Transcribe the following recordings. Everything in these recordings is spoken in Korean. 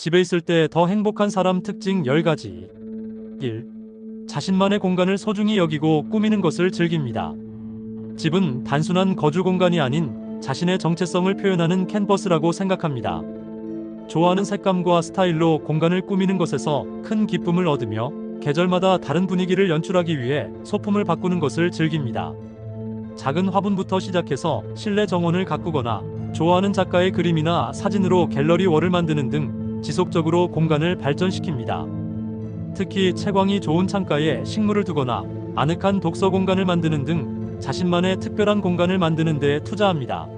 집에 있을 때 더 행복한 사람 특징 10가지. 1. 자신만의 공간을 소중히 여기고 꾸미는 것을 즐깁니다. 집은 단순한 거주 공간이 아닌 자신의 정체성을 표현하는 캔버스라고 생각합니다. 좋아하는 색감과 스타일로 공간을 꾸미는 것에서 큰 기쁨을 얻으며 계절마다 다른 분위기를 연출하기 위해 소품을 바꾸는 것을 즐깁니다. 작은 화분부터 시작해서 실내 정원을 가꾸거나 좋아하는 작가의 그림이나 사진으로 갤러리 월을 만드는 등 지속적으로 공간을 발전시킵니다. 특히 채광이 좋은 창가에 식물을 두거나 아늑한 독서 공간을 만드는 등 자신만의 특별한 공간을 만드는 데 투자합니다.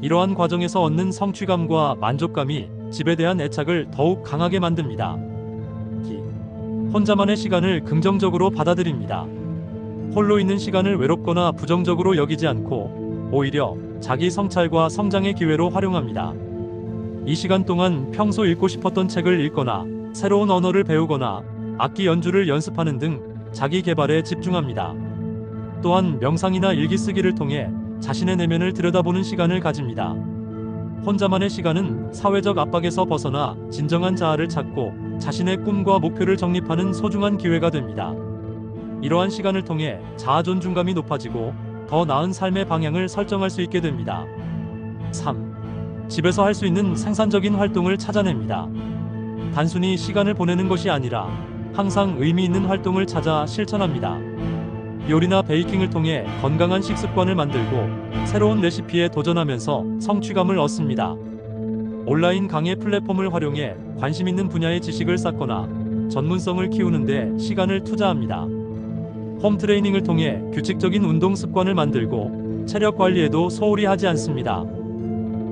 이러한 과정에서 얻는 성취감과 만족감이 집에 대한 애착을 더욱 강하게 만듭니다. 기. 혼자만의 시간을 긍정적으로 받아들입니다. 홀로 있는 시간을 외롭거나 부정적으로 여기지 않고 오히려 자기 성찰과 성장의 기회로 활용합니다. 이 시간 동안 평소 읽고 싶었던 책을 읽거나 새로운 언어를 배우거나 악기 연주를 연습하는 등 자기 개발에 집중합니다. 또한 명상이나 일기 쓰기를 통해 자신의 내면을 들여다보는 시간을 가집니다. 혼자만의 시간은 사회적 압박에서 벗어나 진정한 자아를 찾고 자신의 꿈과 목표를 정립하는 소중한 기회가 됩니다. 이러한 시간을 통해 자아 존중감이 높아지고 더 나은 삶의 방향을 설정할 수 있게 됩니다. 3. 집에서 할 수 있는 생산적인 활동을 찾아냅니다. 단순히 시간을 보내는 것이 아니라 항상 의미 있는 활동을 찾아 실천합니다. 요리나 베이킹을 통해 건강한 식습관을 만들고 새로운 레시피에 도전하면서 성취감을 얻습니다. 온라인 강의 플랫폼을 활용해 관심 있는 분야의 지식을 쌓거나 전문성을 키우는데 시간을 투자합니다. 홈 트레이닝을 통해 규칙적인 운동 습관을 만들고 체력 관리에도 소홀히 하지 않습니다.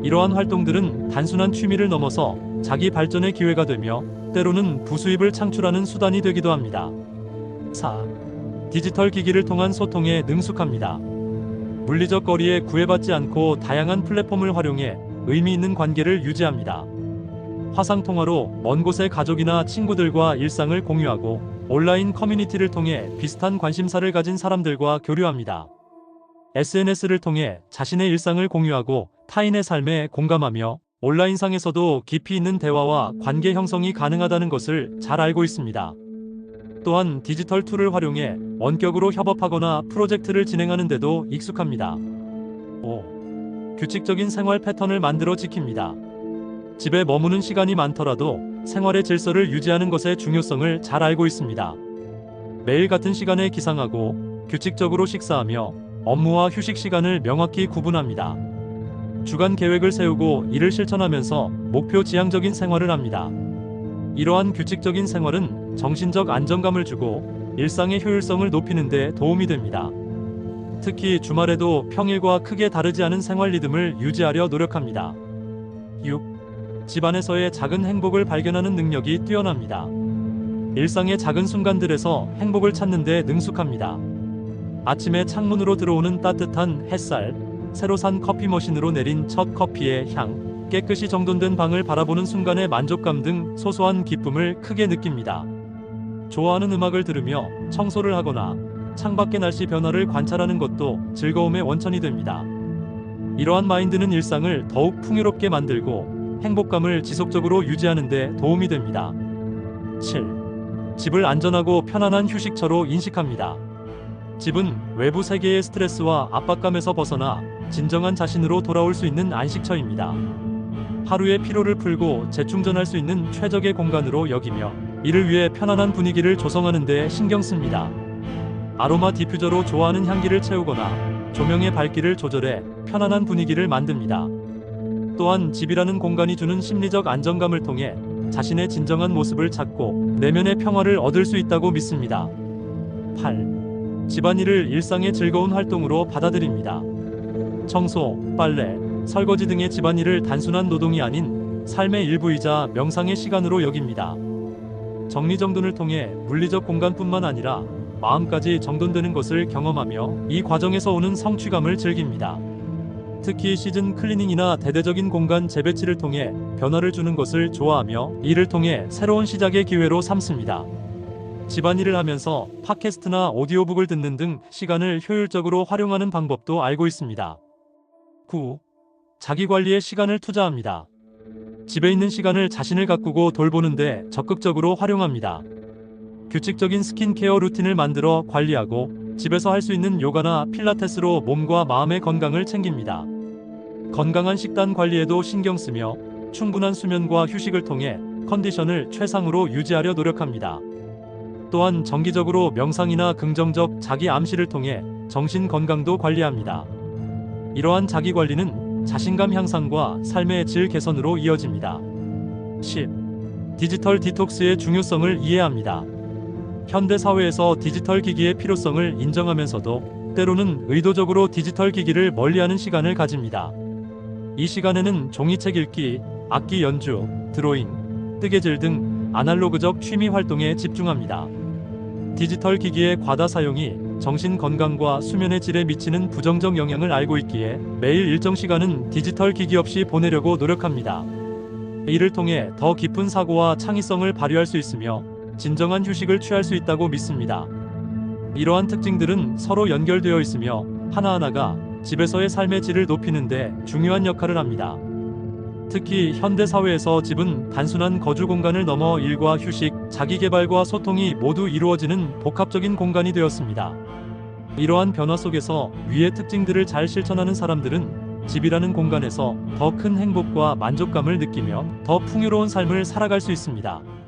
이러한 활동들은 단순한 취미를 넘어서 자기 발전의 기회가 되며 때로는 부수입을 창출하는 수단이 되기도 합니다. 4. 디지털 기기를 통한 소통에 능숙합니다. 물리적 거리에 구애받지 않고 다양한 플랫폼을 활용해 의미 있는 관계를 유지합니다. 화상 통화로 먼 곳의 가족이나 친구들과 일상을 공유하고 온라인 커뮤니티를 통해 비슷한 관심사를 가진 사람들과 교류합니다. SNS를 통해 자신의 일상을 공유하고 타인의 삶에 공감하며 온라인상에서도 깊이 있는 대화와 관계 형성이 가능하다는 것을 잘 알고 있습니다. 또한 디지털 툴을 활용해 원격으로 협업하거나 프로젝트를 진행하는 데도 익숙합니다. 5. 규칙적인 생활 패턴을 만들어 지킵니다. 집에 머무는 시간이 많더라도 생활의 질서를 유지하는 것의 중요성을 잘 알고 있습니다. 매일 같은 시간에 기상하고 규칙적으로 식사하며 업무와 휴식 시간을 명확히 구분합니다. 주간 계획을 세우고 이를 실천하면서 목표 지향적인 생활을 합니다. 이러한 규칙적인 생활은 정신적 안정감을 주고 일상의 효율성을 높이는 데 도움이 됩니다. 특히 주말에도 평일과 크게 다르지 않은 생활 리듬을 유지하려 노력합니다. 6. 집안에서의 작은 행복을 발견하는 능력이 뛰어납니다. 일상의 작은 순간들에서 행복을 찾는 데 능숙합니다. 아침에 창문으로 들어오는 따뜻한 햇살, 새로 산 커피 머신으로 내린 첫 커피의 향, 깨끗이 정돈된 방을 바라보는 순간의 만족감 등 소소한 기쁨을 크게 느낍니다. 좋아하는 음악을 들으며 청소를 하거나 창밖의 날씨 변화를 관찰하는 것도 즐거움의 원천이 됩니다. 이러한 마인드는 일상을 더욱 풍요롭게 만들고 행복감을 지속적으로 유지하는 데 도움이 됩니다. 7. 집을 안전하고 편안한 휴식처로 인식합니다. 집은 외부 세계의 스트레스와 압박감에서 벗어나 진정한 자신으로 돌아올 수 있는 안식처입니다. 하루의 피로를 풀고 재충전할 수 있는 최적의 공간으로 여기며 이를 위해 편안한 분위기를 조성하는 데 신경 씁니다. 아로마 디퓨저로 좋아하는 향기를 채우거나 조명의 밝기를 조절해 편안한 분위기를 만듭니다. 또한 집이라는 공간이 주는 심리적 안정감을 통해 자신의 진정한 모습을 찾고 내면의 평화를 얻을 수 있다고 믿습니다. 8. 집안일을 일상의 즐거운 활동으로 받아들입니다. 청소, 빨래, 설거지 등의 집안일을 단순한 노동이 아닌 삶의 일부이자 명상의 시간으로 여깁니다. 정리정돈을 통해 물리적 공간뿐만 아니라 마음까지 정돈되는 것을 경험하며 이 과정에서 오는 성취감을 즐깁니다. 특히 시즌 클리닝이나 대대적인 공간 재배치를 통해 변화를 주는 것을 좋아하며 이를 통해 새로운 시작의 기회로 삼습니다. 집안일을 하면서 팟캐스트나 오디오북을 듣는 등 시간을 효율적으로 활용하는 방법도 알고 있습니다. 9. 자기 관리에 시간을 투자합니다. 집에 있는 시간을 자신을 가꾸고 돌보는데 적극적으로 활용합니다. 규칙적인 스킨케어 루틴을 만들어 관리하고 집에서 할 수 있는 요가나 필라테스로 몸과 마음의 건강을 챙깁니다. 건강한 식단 관리에도 신경 쓰며 충분한 수면과 휴식을 통해 컨디션을 최상으로 유지하려 노력합니다. 또한 정기적으로 명상이나 긍정적 자기 암시를 통해 정신 건강도 관리합니다. 이러한 자기 관리는 자신감 향상과 삶의 질 개선으로 이어집니다. 10. 디지털 디톡스의 중요성을 이해합니다. 현대 사회에서 디지털 기기의 필요성을 인정하면서도 때로는 의도적으로 디지털 기기를 멀리하는 시간을 가집니다. 이 시간에는 종이책 읽기, 악기 연주, 드로잉, 뜨개질 등 아날로그적 취미 활동에 집중합니다. 디지털 기기의 과다 사용이 정신 건강과 수면의 질에 미치는 부정적 영향을 알고 있기에 매일 일정 시간은 디지털 기기 없이 보내려고 노력합니다. 이를 통해 더 깊은 사고와 창의성을 발휘할 수 있으며 진정한 휴식을 취할 수 있다고 믿습니다. 이러한 특징들은 서로 연결되어 있으며 하나하나가 집에서의 삶의 질을 높이는데 중요한 역할을 합니다. 특히 현대 사회에서 집은 단순한 거주 공간을 넘어 일과 휴식, 자기 개발과 소통이 모두 이루어지는 복합적인 공간이 되었습니다. 이러한 변화 속에서 위의 특징들을 잘 실천하는 사람들은 집이라는 공간에서 더 큰 행복과 만족감을 느끼며 더 풍요로운 삶을 살아갈 수 있습니다.